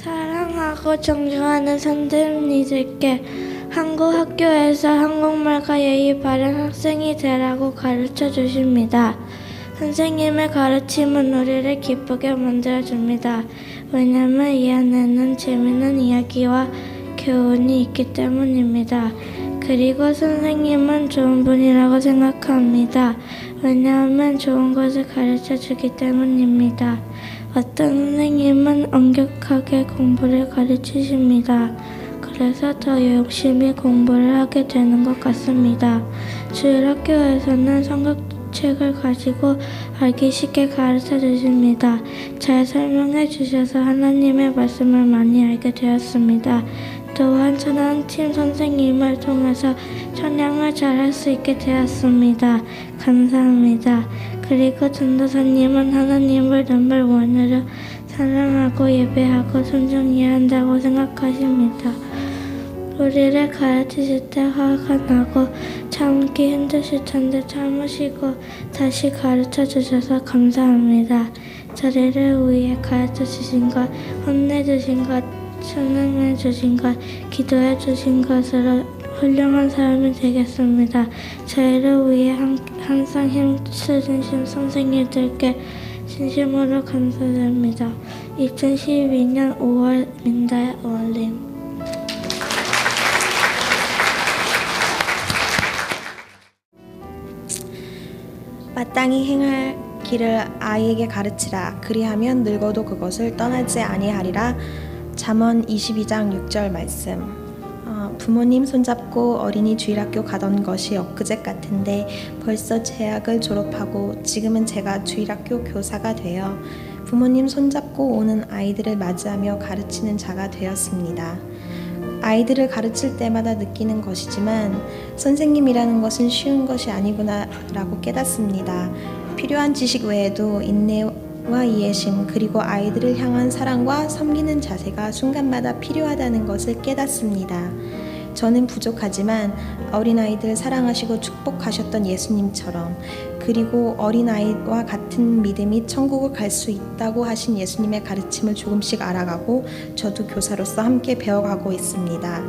착하고 정중하는 선생님들께 한국 학교에서 한국말과 예의 바른 학생이 되라고 가르쳐 주십니다. 선생님의 가르침은 우리를 기쁘게 만들어 줍니다. 왜냐하면 이 안에는 재미있는 이야기와 교훈이 있기 때문입니다. 그리고 선생님은 좋은 분이라고 생각합니다. 왜냐하면 좋은 것을 가르쳐 주기 때문입니다. 어떤 선생님은 엄격하게 공부를 가르치십니다. 그래서 더 열심히 공부를 하게 되는 것 같습니다. 주일 학교에서는 성경책을 가지고 알기 쉽게 가르쳐 주십니다. 잘 설명해 주셔서 하나님의 말씀을 많이 알게 되었습니다. 또한 천안팀 선생님을 통해서 찬양을 잘할 수 있게 되었습니다. 감사합니다. 그리고 전도사님은 하나님을 넘을 원으로 사랑하고 예배하고 존중해야 한다고 생각하십니다. 우리를 가르치실 때 화가 나고 참기 힘드실 텐데 참으시고 다시 가르쳐 주셔서 감사합니다. 저희를 위해 가르쳐 주신 것, 혼내 주신 것, 찬양해 주신 것, 기도해 주신 것으로 훌륭한 사람이 되겠습니다. 저희를 위해 한, 항상 힘쓰신 선생님들께 진심으로 감사드립니다. 2012년 5월 민다의 어울림 마땅히 행할 길을 아이에게 가르치라 그리하면 늙어도 그것을 떠나지 아니하리라 잠언 22장 6절 말씀 어, 부모님 손잡고 어린이 주일학교 가던 것이 엊그제 같은데 벌써 재학을 졸업하고 지금은 제가 주일학교 교사가 되어 부모님 손잡고 오는 아이들을 맞이하며 가르치는 자가 되었습니다. 아이들을 가르칠 때마다 느끼는 것이지만 선생님이라는 것은 쉬운 것이 아니구나라고 깨닫습니다. 필요한 지식 외에도 인내 와 이해심 그리고 아이들을 향한 사랑과 섬기는 자세가 순간마다 필요하다는 것을 깨닫습니다. 저는 부족하지만 어린아이들 사랑하시고 축복하셨던 예수님처럼 그리고 어린아이와 같은 믿음이 천국을 갈 수 있다고 하신 예수님의 가르침을 조금씩 알아가고 저도 교사로서 함께 배워가고 있습니다.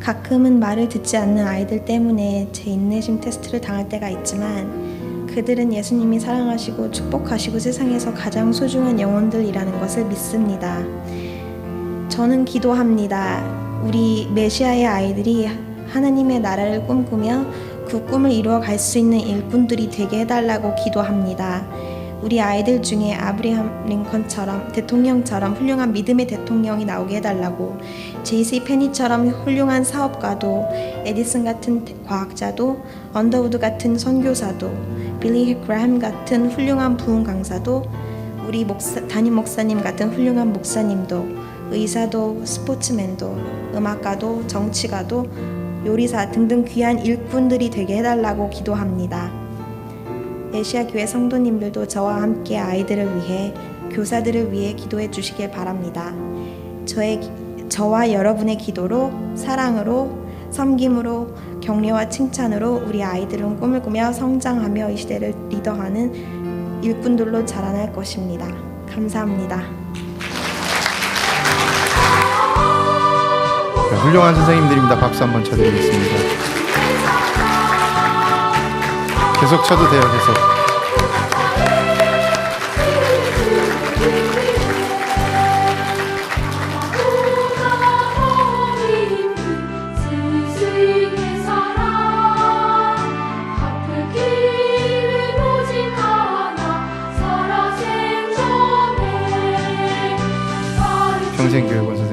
가끔은 말을 듣지 않는 아이들 때문에 제 인내심 테스트를 당할 때가 있지만 그들은 예수님이 사랑하시고 축복하시고 세상에서 가장 소중한 영혼들이라는 것을 믿습니다. 저는 기도합니다. 우리 메시아의 아이들이 하나님의 나라를 꿈꾸며 그 꿈을 이루어 갈 수 있는 일꾼들이 되게 해달라고 기도합니다. 우리 아이들 중에 아브리함 링컨처럼 대통령처럼 훌륭한 믿음의 대통령이 나오게 해달라고 제이시 페니처럼 훌륭한 사업가도 에디슨 같은 과학자도 언더우드 같은 선교사도 빌리 그라햄 같은 훌륭한 부흥 강사도 우리 목사, 담임 목사님 같은 훌륭한 목사님도 의사도 스포츠맨도 음악가도 정치가도 요리사 등등 귀한 일꾼들이 되게 해달라고 기도합니다. 예시아 교회 성도님들도 저와 함께 아이들을 위해 교사들을 위해 기도해 주시길 바랍니다. 저의 저와 여러분의 기도로 사랑으로 섬김으로 격려와 칭찬으로 우리 아이들은 꿈을 꾸며 성장하며 이 시대를 리더하는 일꾼들로 자라날 것입니다. 감사합니다. 네, 훌륭한 선생님들입니다. 박수 한번 쳐드리겠습니다. 계속 쳐도 돼요. 계속. 평생교육원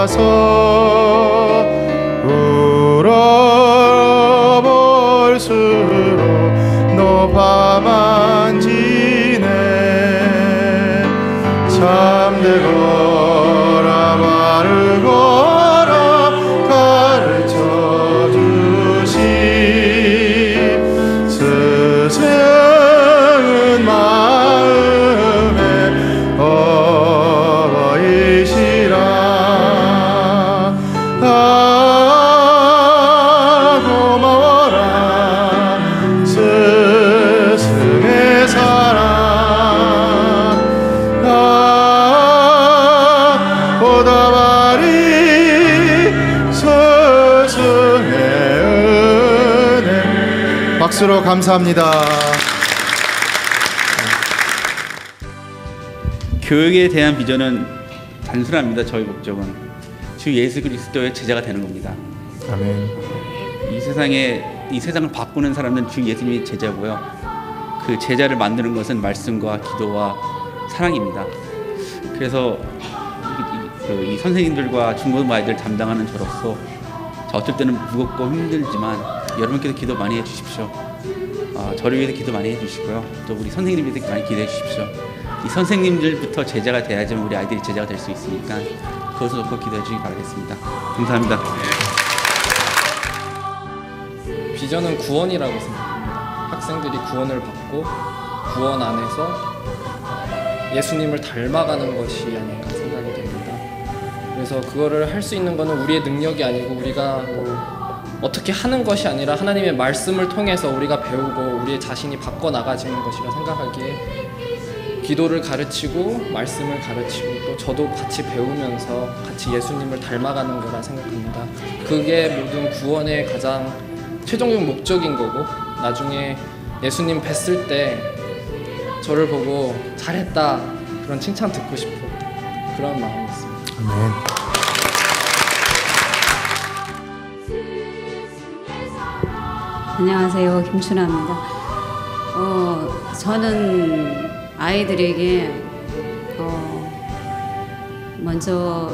같아서 박수로 감사합니다. 교육에 대한 비전은 단순합니다. 저희 목적은 주 예수 그리스도의 제자가 되는 겁니다. 아멘. 이 세상에 이 세상을 바꾸는 사람은 주 예수님이 제자고요. 그 제자를 만드는 것은 말씀과 기도와 사랑입니다. 그래서 이, 이- 그이 선생님들과 중고등 아이들 담당하는 저로서 저 어쩔 때는 무겁고 힘들지만 여러분께서 기도 많이 해주십시오. 어, 저를 위해서 기도 많이 해주시고요. 또 우리 선생님 위해서 많이 기도해 주십시오. 이 선생님들부터 제자가 돼야지만 우리 아이들이 제자가 될 수 있으니까 그것을 놓고 기도해 주시기 바라겠습니다. 감사합니다. 비전은 구원이라고 생각합니다. 학생들이 구원을 받고 구원 안에서 예수님을 닮아가는 것이 아닌가 생각이 됩니다. 그래서 그거를 할 수 있는 거는 우리의 능력이 아니고 우리가 뭐 어떻게 하는 것이 아니라 하나님의 말씀을 통해서 우리가 배우고 우리의 자신이 바꿔 나가지는 것이라 생각하기에 기도를 가르치고 말씀을 가르치고 또 저도 같이 배우면서 같이 예수님을 닮아가는 거라 생각합니다. 그게 모든 구원의 가장 최종적 목적인 거고 나중에 예수님 뵀을 때 저를 보고 잘했다 그런 칭찬 듣고 싶어 그런 마음이 있습니다. 아멘. 안녕하세요. 김춘아입니다. 어, 저는 아이들에게 어, 먼저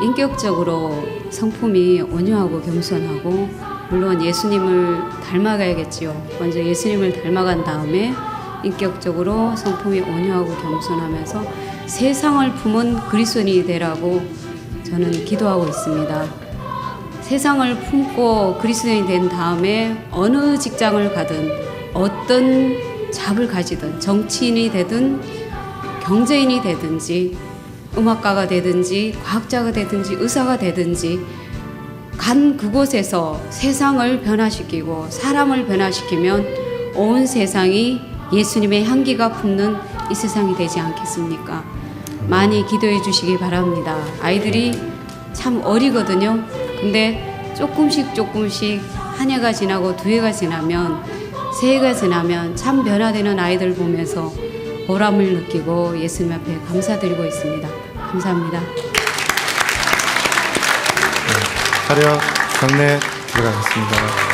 인격적으로 성품이 온유하고 겸손하고 물론 예수님을 닮아가야겠지요. 먼저 예수님을 닮아간 다음에 인격적으로 성품이 온유하고 겸손하면서 세상을 품은 그리스도인이 되라고 저는 기도하고 있습니다. 세상을 품고 그리스도인이 된 다음에 어느 직장을 가든 어떤 잡을 가지든 정치인이 되든 경제인이 되든지 음악가가 되든지 과학자가 되든지 의사가 되든지 간 그곳에서 세상을 변화시키고 사람을 변화시키면 온 세상이 예수님의 향기가 품는 이 세상이 되지 않겠습니까? 많이 기도해 주시기 바랍니다. 아이들이 참 어리거든요. 근데 조금씩 조금씩 한 해가 지나고 두 해가 지나면 세 해가 지나면 참 변화되는 아이들 보면서 보람을 느끼고 예수님 앞에 감사드리고 있습니다. 감사합니다. 차렷 경례 들어가겠습니다.